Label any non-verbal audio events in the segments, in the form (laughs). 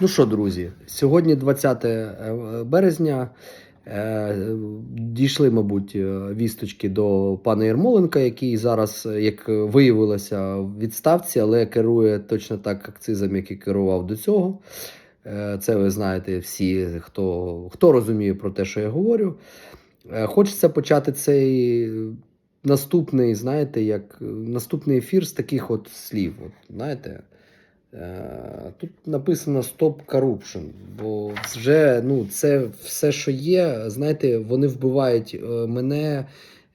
Ну що, друзі, сьогодні 20 березня. Е, Дійшли, мабуть, е, вісточки до пана Єрмоленка, який зараз, е, як виявилося, в відставці, але керує точно так акцизом, як і керував до цього. Е, Це ви знаєте всі, хто, хто розуміє про те, що я говорю. Е, Хочеться почати цей наступний, знаєте, як наступний ефір з таких от слів. От, знаєте, Е, Тут написано Stop Corruption, бо вже ну, це все, що є. Знаєте, вони вбивають е, мене,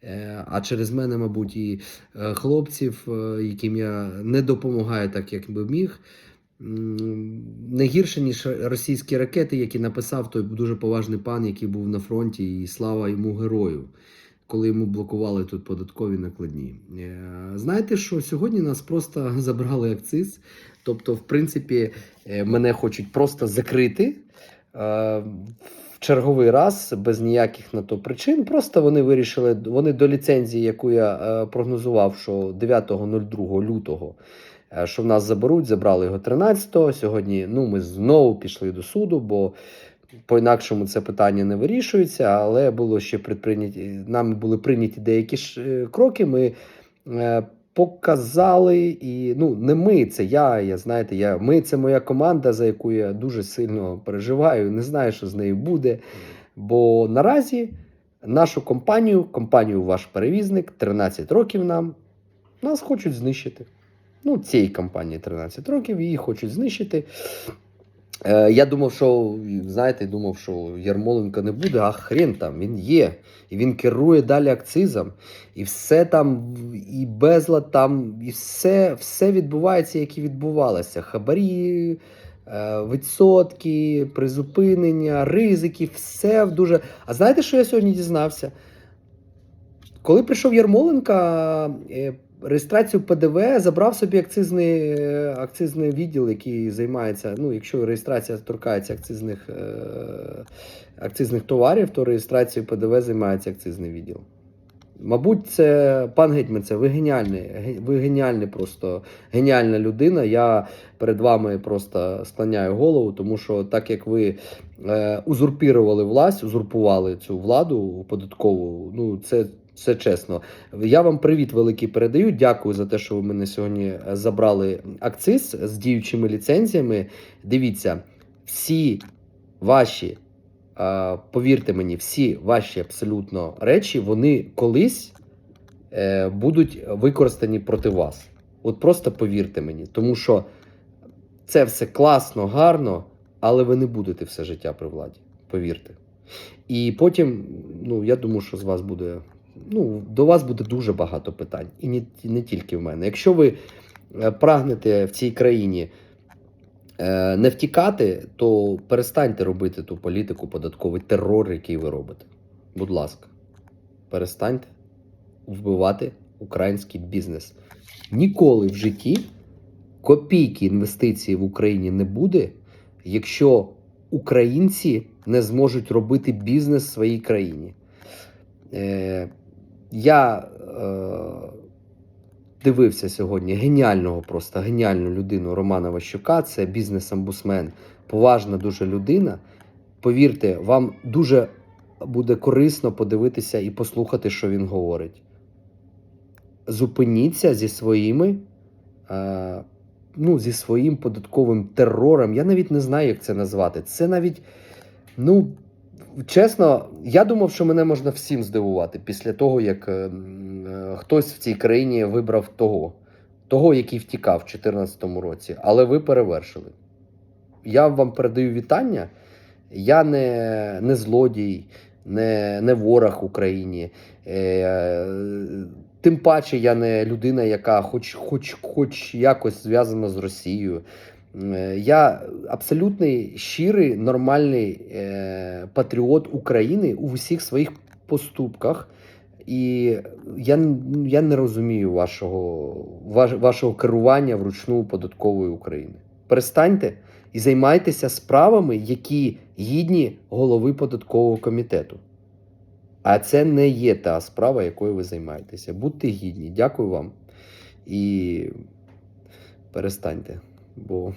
е, а через мене, мабуть, і е, хлопців, е, яким я не допомагаю так, як би міг. Не гірше, ніж російські ракети, які написав той дуже поважний пан, який був на фронті, і слава йому герою, коли йому блокували тут податкові накладні. Е, Знаєте, що сьогодні нас просто (laughs) забрали акциз. Тобто, в принципі, е, мене хочуть просто закрити е, в черговий раз без ніяких на то причин. Просто вони вирішили, вони до ліцензії, яку я прогнозував, що 9.02 лютого, що в нас заберуть, забрали його 13-го. Сьогодні ну, ми знову пішли до суду, бо по-інакшому це питання не вирішується, але було ще предприйняті, нами були прийняті деякі ж, е, кроки. Ми е, показали, і ну не ми, це я. Я знаєте, я ми це моя команда, за яку я дуже сильно переживаю. Не знаю, що з нею буде. Бо наразі нашу компанію, компанію ваш перевізник, 13 років нам, нас хочуть знищити. Ну, цій компанії 13 років, її хочуть знищити. Е, я думав, що знаєте, думав, що Ярмоленко не буде, а хрен там, він є. І він керує далі акцизом. І все там, і безлад там, і все, все відбувається, як і відбувалося. Хабарі, е, відсотки, призупинення, ризики, все дуже. А знаєте, що я сьогодні дізнався? Коли прийшов Ярмоленко, е, реєстрацію ПДВ забрав собі акцизний, е, акцизний відділ, який займається. Ну, якщо реєстрація торкається акцизних, е, акцизних товарів, то реєстрацією ПДВ займається акцизний відділ. Мабуть, це пан Гетьман, це ви геніальний, ви геніальний просто геніальна людина. Я перед вами просто склоняю голову, тому що так як ви е, узурпірували власть, узурпували цю владу податкову, ну це, це чесно. Я вам привіт великий передаю. Дякую за те, що ви мене сьогодні е, забрали акциз з діючими ліцензіями. Дивіться, всі ваші, е, повірте мені, всі ваші абсолютно речі, вони колись е, будуть використані проти вас. От просто повірте мені, тому що це все класно, гарно, але ви не будете все життя при владі. Повірте. І потім, ну я думаю, що з вас буде. Ну, до вас буде дуже багато питань, і не, не тільки в мене. Якщо ви е, прагнете в цій країні е, не втікати, то перестаньте робити ту політику, податковий терор, який ви робите. Будь ласка, перестаньте вбивати український бізнес. Ніколи в житті копійки інвестицій в Україні не буде, якщо українці не зможуть робити бізнес в своїй країні. Е, я е, дивився сьогодні геніального, просто геніальну людину Романа Ващука. Це бізнес-амбусмен, поважна дуже людина. Повірте, вам дуже буде корисно подивитися і послухати, що він говорить. Зупиніться зі своїми. Е, ну, зі своїм податковим терором. Я навіть не знаю, як це назвати. Це навіть, ну, чесно, я думав, що мене можна всім здивувати після того, як е, е, хтось в цій країні вибрав того, того, який втікав в 2014 році. Але ви перевершили. Я вам передаю вітання. Я не, не злодій, не, не ворог Україні. Е, тим паче я не людина, яка хоч, хоч, хоч якось зв'язана з Росією. Е, Я абсолютний щирий, нормальний е, патріот України у всіх своїх поступках. І я, я не розумію вашого, ваш, вашого керування вручну податкової України. Перестаньте і займайтеся справами, які гідні голови податкового комітету. А це не є та справа, якою ви займаєтеся. Будьте гідні. Дякую вам. І перестаньте. Бо